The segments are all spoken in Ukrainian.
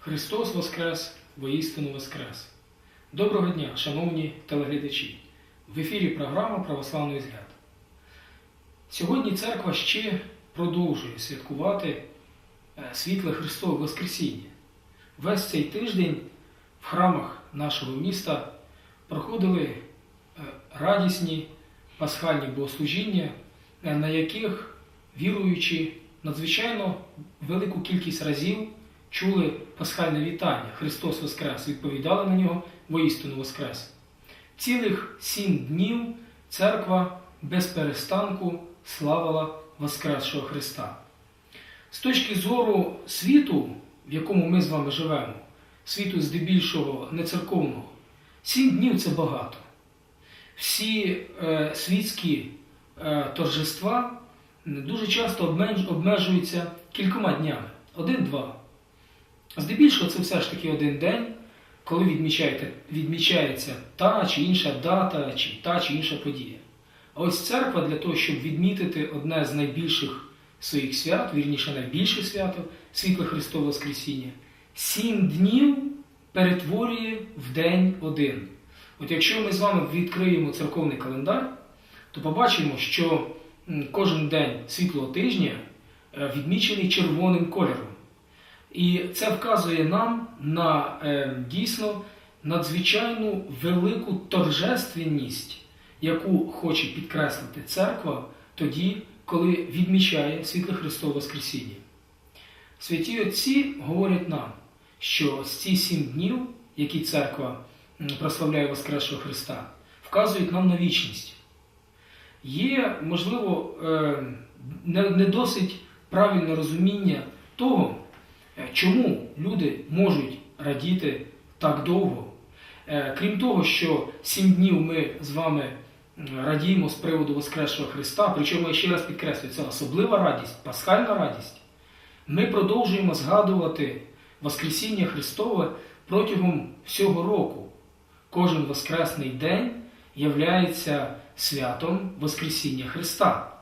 Христос Воскрес, воістину Воскрес! Доброго дня, шановні телеглядачі! В ефірі програма Православний взгляд. Сьогодні церква ще продовжує святкувати е, світле Христове Воскресіння. Весь цей тиждень в храмах нашого міста проходили е, радісні пасхальні богослужіння, е, на яких віруючі надзвичайно велику кількість разів чули пасхальне вітання Христос Воскрес, відповідали на нього воістину Воскрес. Цілих сім днів церква без перестанку славила Воскресшого Христа. З точки зору світу, в якому ми з вами живемо, світу здебільшого нецерковного, сім днів це багато. Всі е, світські е, торжества дуже часто обмежуються кількома днями. Один-два. Здебільшого це все ж таки один день, коли відмічається та чи інша дата, чи та чи інша подія. А ось церква для того, щоб відмітити одне з найбільших своїх свят, вірніше найбільше свято, світло Христове Воскресіння, сім днів перетворює в день один. От якщо ми з вами відкриємо церковний календар, то побачимо, що кожен день світлого тижня е, відмічений червоним кольором. І це вказує нам на е, дійсно надзвичайну велику торжественність, яку хоче підкреслити церква тоді, коли відмічає світле Христове Воскресіння. Святі Отці говорять нам, що з ці сім днів, які церква прославляє Воскресшого Христа, вказують нам на вічність. Є, можливо, е, не досить правильне розуміння того, Чому люди можуть радіти так довго? Е, Крім того, що сім днів ми з вами радіємо з приводу Воскресшого Христа, причому я ще раз підкреслюю, це особлива радість, пасхальна радість. Ми продовжуємо згадувати Воскресіння Христове протягом всього року. Кожен Воскресний день являється святом Воскресіння Христа.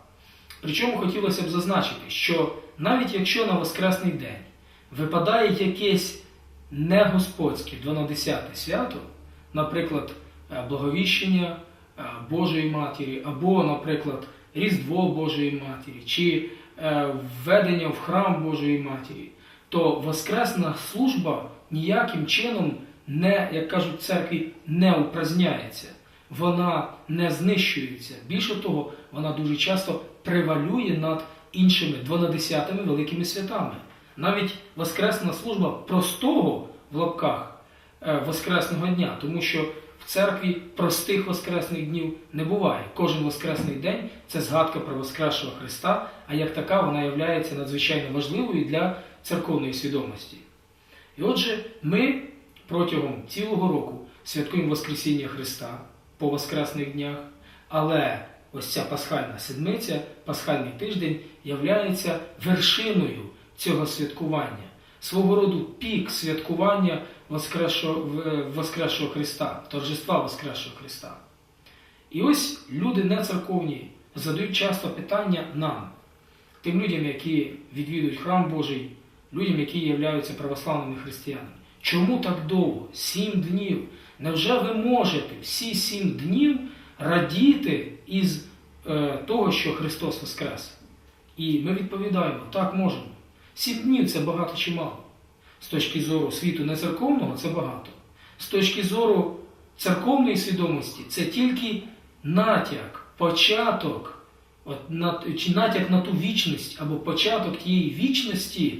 Причому хотілося б зазначити, що навіть якщо на Воскресний день випадає якесь не господське 12 свято, наприклад, е, благовіщення е, Божої Матері, або, наприклад, Різдво Божої Матері, чи е, введення в храм Божої Матері, то Воскресна служба ніяким чином не, як кажуть церкві, не упраздняється. Вона не знищується. Більше того, вона дуже часто превалює над іншими 12 великими святами. Навіть Воскресна служба простого в лапках е, Воскресного дня, тому що в церкві простих Воскресних днів не буває. Кожен Воскресний день це згадка про Воскресшого Христа, а як така вона є надзвичайно важливою для церковної свідомості. І отже, ми протягом цілого року святкуємо Воскресіння Христа по Воскресних днях, але ось ця пасхальна седмиця, пасхальний тиждень являється вершиною цього святкування, свого роду пік святкування Воскресшого, Воскресшого Христа, торжества Воскресшого Христа. І ось люди нецерковні задають часто питання нам, тим людям, які відвідують храм Божий, людям, які являються православними християнами. Чому так довго? Сім днів. Невже ви можете всі сім днів радіти із е, того, що Христос Воскрес? І ми відповідаємо, так можемо. Сім днів це багато чи мало. З точки зору світу нецерковного це багато. З точки зору церковної свідомості це тільки натяк, початок, от, на, чи натяк на ту вічність або початок тієї вічності,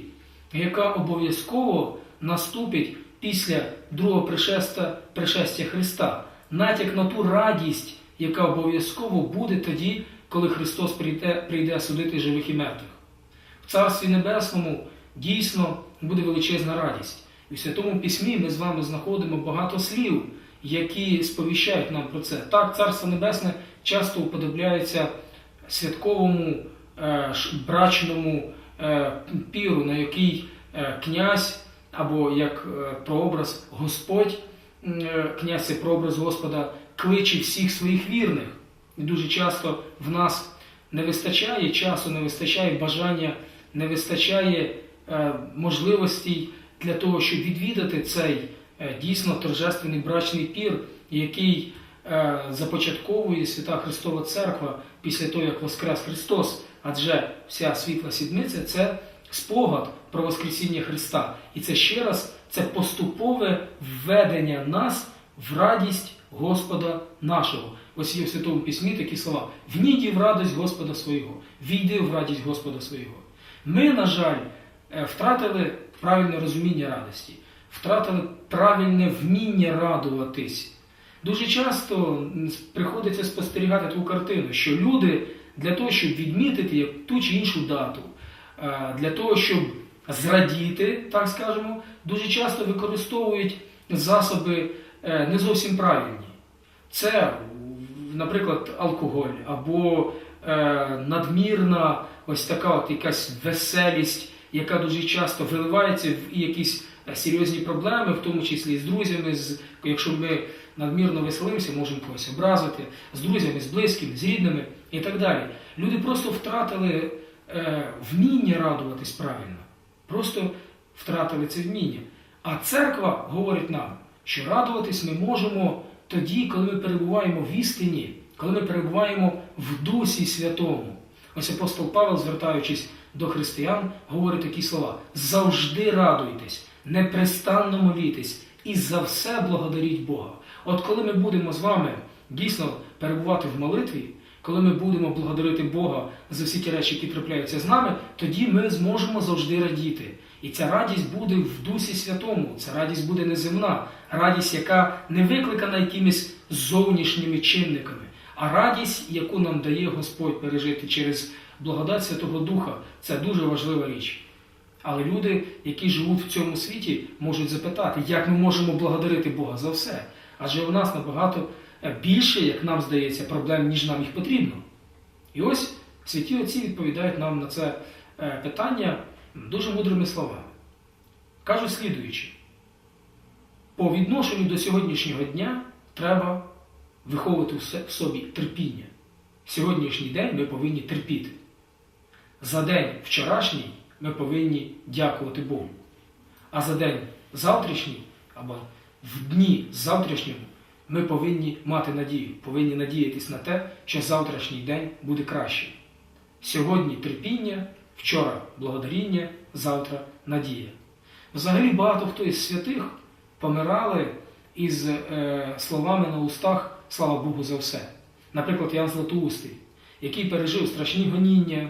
яка обов'язково наступить після другого пришестя, пришестя Христа. Натяк на ту радість, яка обов'язково буде тоді, коли Христос прийде, прийде судити живих і мертвих. Царстві Небесному дійсно буде величезна радість. І в Святому Письмі ми з вами знаходимо багато слів, які сповіщають нам про це. Так, Царство Небесне часто уподобляється святковому е, брачному е, піру, на який е, князь або як е, прообраз Господь, е, князь це прообраз Господа, кличе всіх своїх вірних. І дуже часто в нас не вистачає часу, не вистачає бажання, не вистачає е, можливостей для того, щоб відвідати цей е, дійсно торжественний брачний пір, який е, започатковує Свята Христова Церква після того, як Воскрес Христос, адже вся світла сідниця це спогад про Воскресіння Христа. І це ще раз це поступове введення нас в радість Господа нашого. Ось є в Святому Письмі такі слова: вніді в радість Господа свого, війди в радість Господа свого. Ми, на жаль, е, втратили правильне розуміння радості, втратили правильне вміння радуватись. Дуже часто приходиться спостерігати таку картину, що люди для того, щоб відмітити ту чи іншу дату, е, для того, щоб зрадіти, так скажемо, дуже часто використовують засоби е, не зовсім правильні. Це, наприклад, алкоголь або надмірна ось така от якась веселість, яка дуже часто виливається в якісь е, серйозні проблеми, в тому числі з друзями. З, якщо ми надмірно веселимося, можемо когось образити, з друзями, з близькими, з рідними і так далі. Люди просто втратили е, вміння радуватись правильно, просто втратили це вміння. А церква говорить нам, що радуватись ми можемо тоді, коли ми перебуваємо в істині, коли ми перебуваємо в Дусі Святому. Ось апостол Павел, звертаючись до християн, говорить такі слова: завжди радуйтесь, непрестанно молітесь і за все благодаріть Бога. От коли ми будемо з вами дійсно перебувати в молитві, коли ми будемо благодарити Бога за всі ті речі, які трапляються з нами, тоді ми зможемо завжди радіти. І ця радість буде в Дусі Святому, ця радість буде неземна, радість, яка не викликана якимись зовнішніми чинниками, а радість, яку нам дає Господь пережити через благодать Святого Духа, це дуже важлива річ. Але люди, які живуть в цьому світі, можуть запитати, як ми можемо благодарити Бога за все. Адже у нас набагато е, більше, як нам здається, проблем, ніж нам їх потрібно. І ось святі отці відповідають нам на це е, питання дуже мудрими словами. Кажуть слідуючи, по відношенню до сьогоднішнього дня треба виховувати в собі терпіння. Сьогоднішній день ми повинні терпіти. За день вчорашній ми повинні дякувати Богу. А за день завтрашній або в дні завтрашньому ми повинні мати надію, повинні надіятись на те, що завтрашній день буде кращим. Сьогодні терпіння, вчора благодаріння, завтра надія. Взагалі багато хто із святих помирали із е, словами на устах слава Богу за все. Наприклад, Ян Златоустий, який пережив страшні гоніння,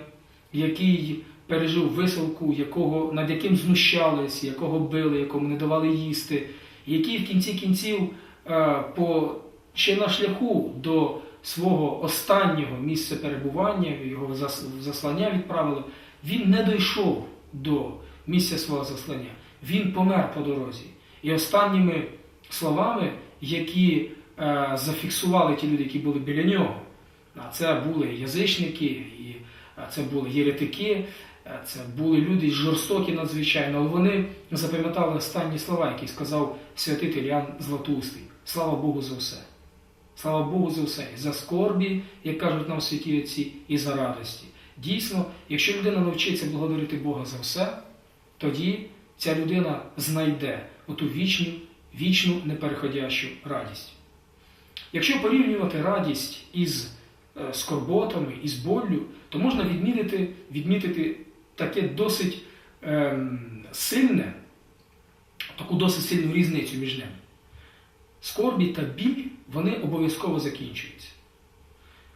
який пережив висилку, якого, над яким знущались, якого били, якому не давали їсти, який в кінці кінців е, по, ще на шляху до свого останнього місця перебування, його заслання відправили, він не дійшов до місця свого заслання. Він помер по дорозі. І останніми словами, які зафіксували ті люди, які були біля нього, а це були язичники, і е, це були єретики, е, це були люди жорстокі надзвичайно, але вони запам'ятали останні слова, які сказав святитель Ян Златоустий. Слава Богу за все. Слава Богу за все. І за скорбі, як кажуть нам святі отці, і за радості. Дійсно, якщо людина навчиться благодарити Бога за все, тоді ця людина знайде оту вічну, вічну непереходящу радість. Якщо порівнювати радість із е, скорботами, із боллю, то можна відмітити, відмітити таке досить ем, сильне, таку досить сильну різницю між ними. Скорбі та біль вони обов'язково закінчуються.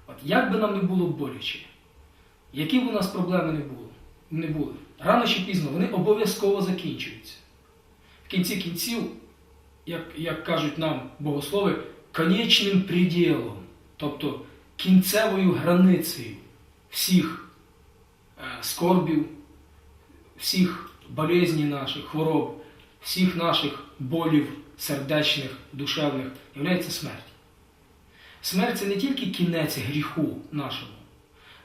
От як би нам не було боляче, які б у нас проблеми не було, не були, рано чи пізно вони обов'язково закінчуються. В кінці кінців, як, як кажуть нам богослови, конечним приділом, тобто кінцевою границею всіх е, скорбів, всіх болезней наших, хвороб, всіх наших болів сердечних, душевних, є смерть. Смерть це не тільки кінець гріху нашому,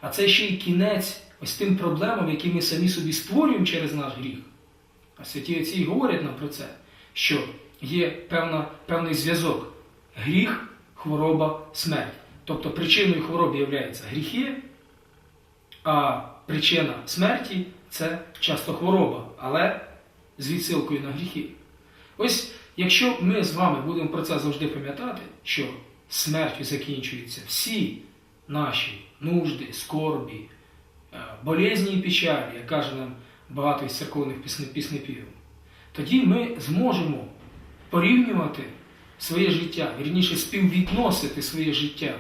а це ще й кінець ось тим проблемам, які ми самі собі створюємо через наш гріх. А святі отці говорять нам про це, що є певна, певний зв'язок гріх, хвороба, смерть. Тобто причиною хвороби є гріхи, а причина смерті це часто хвороба. Але з відсилкою на гріхи. Ось якщо ми з вами будемо про це завжди пам'ятати, що смертю закінчуються всі наші нужди, скорбі, е, болезні і печалі, як каже нам багато із церковних пісне- піснепівів, тоді ми зможемо порівнювати своє життя, вірніше співвідносити своє життя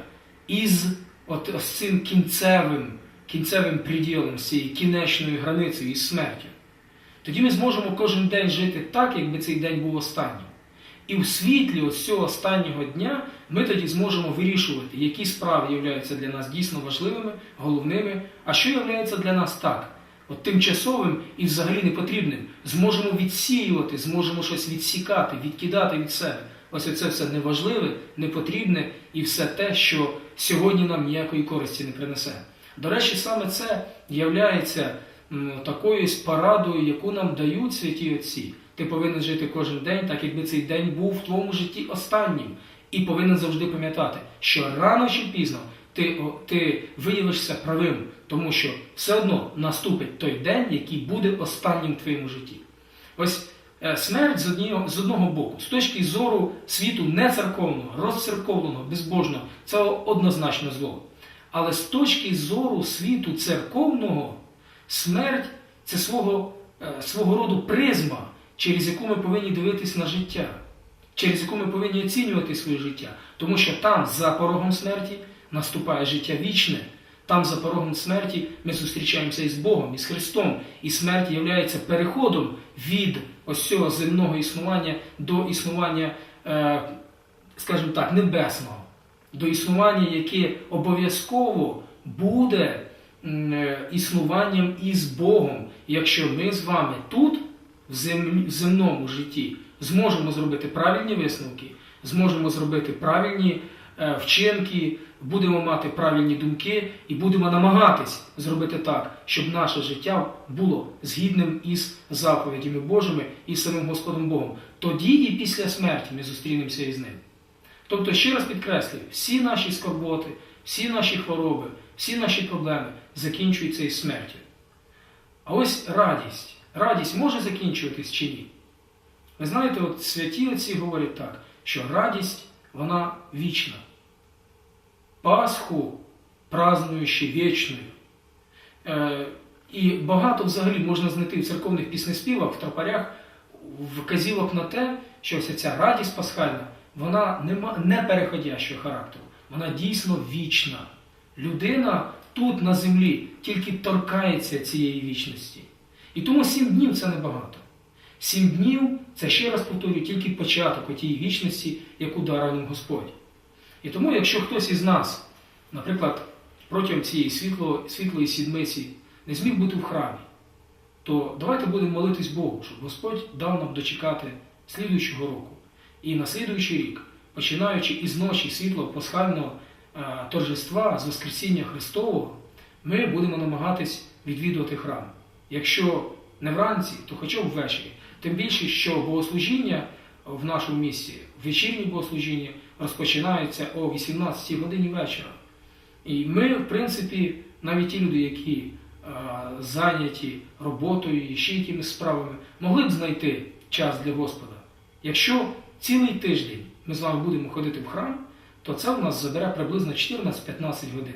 із от, ось цим кінцевим, кінцевим приділом, з цією кінечною границею із смертю. Тоді ми зможемо кожен день жити так, якби цей день був останнім. І в світлі ось цього останнього дня ми тоді зможемо вирішувати, які справи являються для нас дійсно важливими, головними, а що являється для нас так, от тимчасовим і взагалі непотрібним. Зможемо відсіювати, зможемо щось відсікати, відкидати від себе. Ось це все неважливе, непотрібне і все те, що сьогодні нам ніякої користі не принесе. До речі, саме це м, такою ось порадою, яку нам дають святі отці. Ти повинен жити кожен день, так якби цей день був в твоєму житті останнім. І повинен завжди пам'ятати, що рано чи пізно ти, ти виявишся правим, тому що все одно наступить той день, який буде останнім в твоєму житті. Ось смерть з однієї- з одного боку, з точки зору світу не церковного, розцерковленого, безбожного, це однозначно зло. Але з точки зору світу церковного, смерть це свого, е, свого роду призма, через яку ми повинні дивитись на життя, через яку ми повинні оцінювати своє життя. Тому що там, за порогом смерті, наступає життя вічне. Там, за порогом смерті, ми зустрічаємося із Богом, із Христом, і смерть є переходом від ось цього земного існування до існування, е, скажімо так, небесного, до існування, яке обов'язково буде е, існуванням із Богом, якщо ми з вами тут, в земному житті, зможемо зробити правильні висновки, зможемо зробити правильні вчинки, будемо мати правильні думки і будемо намагатись зробити так, щоб наше життя було згідним із заповідями Божими і самим Господом Богом. Тоді і після смерті ми зустрінемося із ним. Тобто, ще раз підкреслюю, всі наші скорботи, всі наші хвороби, всі наші проблеми закінчуються із смертю. А ось радість. Радість може закінчуватись чи ні? Ви знаєте, от святі отці говорять так, що радість вона вічна. Пасху празднуючи вічною. Е, і багато взагалі можна знайти в церковних піснеспівах, в тропарях вказівок на те, що ось ця радість пасхальна, вона не переходящого характеру, вона дійсно вічна. Людина тут на землі тільки торкається цієї вічності. І тому сім днів це небагато. Сім днів це ще раз повторюю, тільки початок отієї вічності, яку дарує Господь. І тому, якщо хтось із нас, наприклад, протягом цієї світло, світлої сідмиці не зміг бути в храмі, то давайте будемо молитись Богу, щоб Господь дав нам дочекати слідуючого року. І на слідуючий рік, починаючи із ночі світлого пасхального е, торжества з Воскресіння Христового, ми будемо намагатись відвідувати храм. Якщо не вранці, то хоча б ввечері. Тим більше, що богослужіння в нашому місті, вечірні богослужіння розпочинаються о 18 годині вечора. І ми, в принципі, навіть ті люди, які е, зайняті роботою і ще якимись справами, могли б знайти час для Господа. Якщо цілий тиждень ми з вами будемо ходити в храм, то це в нас забере приблизно 14-15 годин.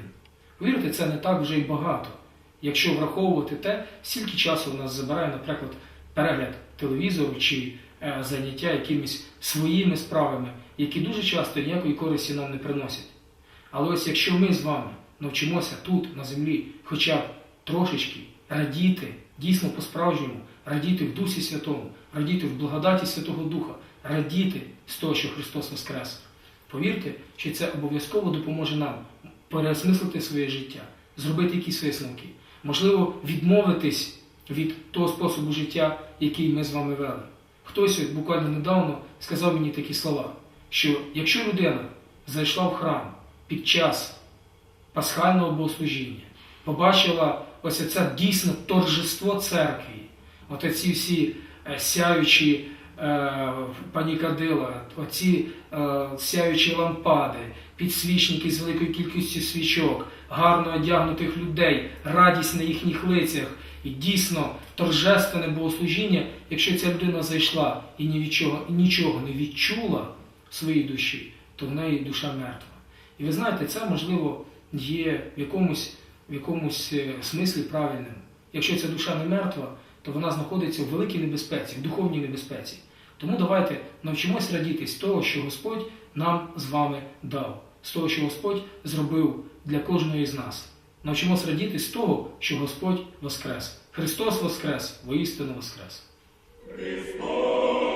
Повірте, це не так вже й багато. Якщо враховувати те, скільки часу в нас забирає, наприклад, перегляд телевізору чи е, заняття якимись своїми справами, які дуже часто ніякої користі нам не приносять. Але ось якщо ми з вами навчимося тут, на землі, хоча б трошечки радіти, дійсно по-справжньому, радіти в Дусі Святому, радіти в благодаті Святого Духа, радіти з того, що Христос Воскрес. Повірте, що це обов'язково допоможе нам переосмислити своє життя, зробити якісь висновки, можливо, відмовитись від того способу життя, який ми з вами вели. Хтось буквально недавно сказав мені такі слова, що якщо людина зайшла в храм під час пасхального богослужіння, побачила ось це дійсно торжество церкви, от ці всі е, сяючі е, панікадила, оці е, сяючі лампади, підсвічники з великою кількістю свічок, гарно одягнутих людей, радість на їхніх лицях. І дійсно торжественне богослужіння, якщо ця людина зайшла і ні від чого, нічого не відчула своїй душі, то в неї душа мертва. І ви знаєте, це можливо є в якомусь, в якомусь е, смислі правильним. Якщо ця душа не мертва, то вона знаходиться в великій небезпеці, в духовній небезпеці. Тому давайте навчимось радіти з того, що Господь нам з вами дав, з того, що Господь зробив для кожної з нас. Навчимось радіти з того, що Господь воскрес. Христос воскрес, воістину воскрес. Христос